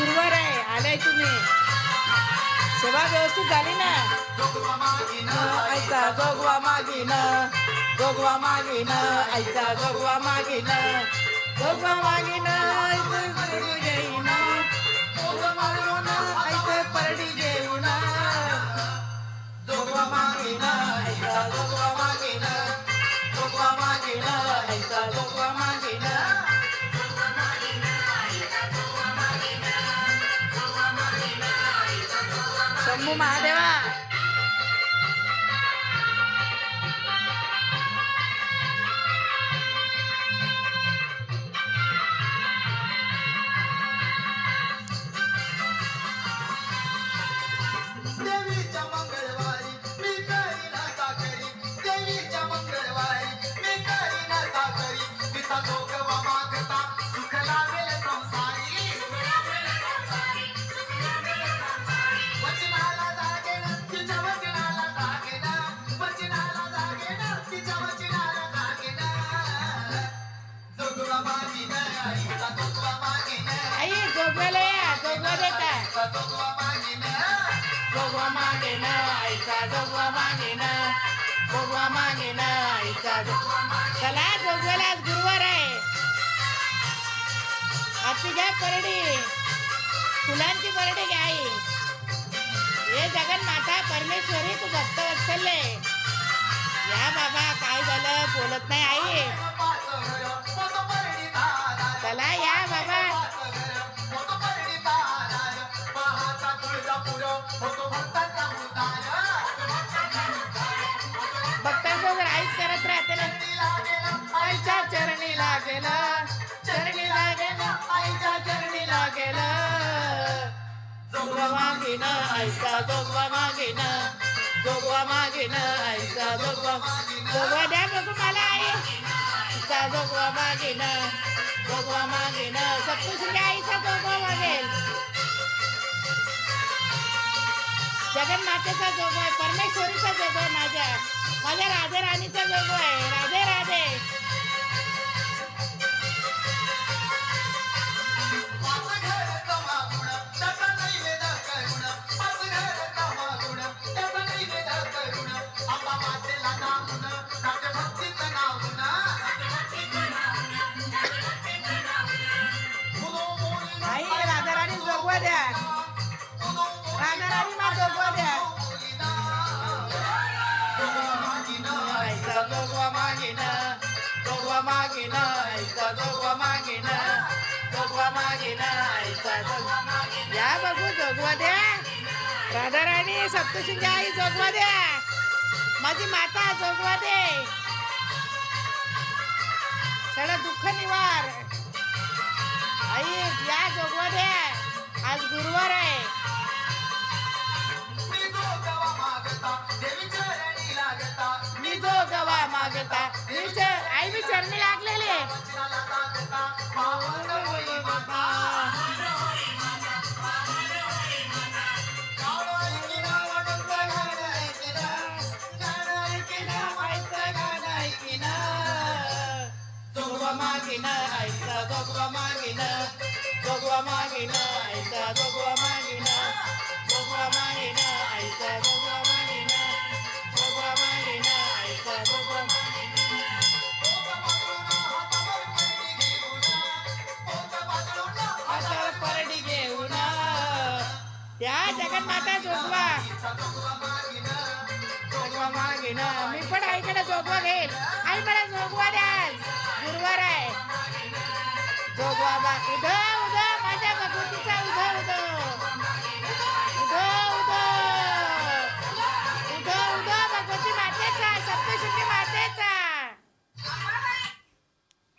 मी सेवा व्यवस्थित झाली ना? आईचा जोगवा मागीन जोगवा मागीन आईचा जोगवा मागीन. जोगवा मागीन आईचं परडी घेईन जोगवा मागीन आईचं परडी घेईन जोगवा मागीन जोगवा मागीन. जोगवा Mà जोगवा मागेन आईचा जोगवा मागेन. जोगवा मागेन आईचा चला जोगव्याला आज गुरुवार आहे. आजची घ्या परडी. फुलांची परडी घ्या हे जगन माता परमेश्वरी तू भक्त वत्सल्य या बाबा काय झालं? बोलत नाही आई. चला या भक्तांचं जर आईच करत राहते ना आईच्या चरणी लागेल चरणी लागेल आईच्या चरणी लागेल. जोगवा मागेन आईचा जोगवा मागेन जोगवा मागेन आईचा जोगवा जोगवा द्या बघू मला आई. आईचा जोगवा मागेन जोगवा मागेन. सप्तशृंगी आईचा जोगवा मागेल. जगन्मातेचा जोगो आहे परमेश्वरीचा जोगो आहे माझ्या. माझ्या राधे राणीचा जोगो आहे. राधे राधे. आई राधा राणी जोगवा द्या जोगवा मागेन जोगवा मागेन आईचा जोगवा मागेन जोगवा मागेन आईचा जोगवा मागेन. या बघू जोगवा द्या राधा राणी सप्तशृंगी आई जोगवा द्या माझी माता जोगवा दे सगळं दुःख निवार. आई या जोगवा द्या आज गुरुवार आहे. आई मी चरणी लागलेले. जोगवा मागेन आईचा जोगवा मागेन. जोगवा मागेन आईचा जोगवा त्या माता जोगवा. जोगवा मागेन. मी पण आईकडे जोगवा घेईल आई मला जोगवा द्याल. गुरुवार आहे. जोगवा बा उधव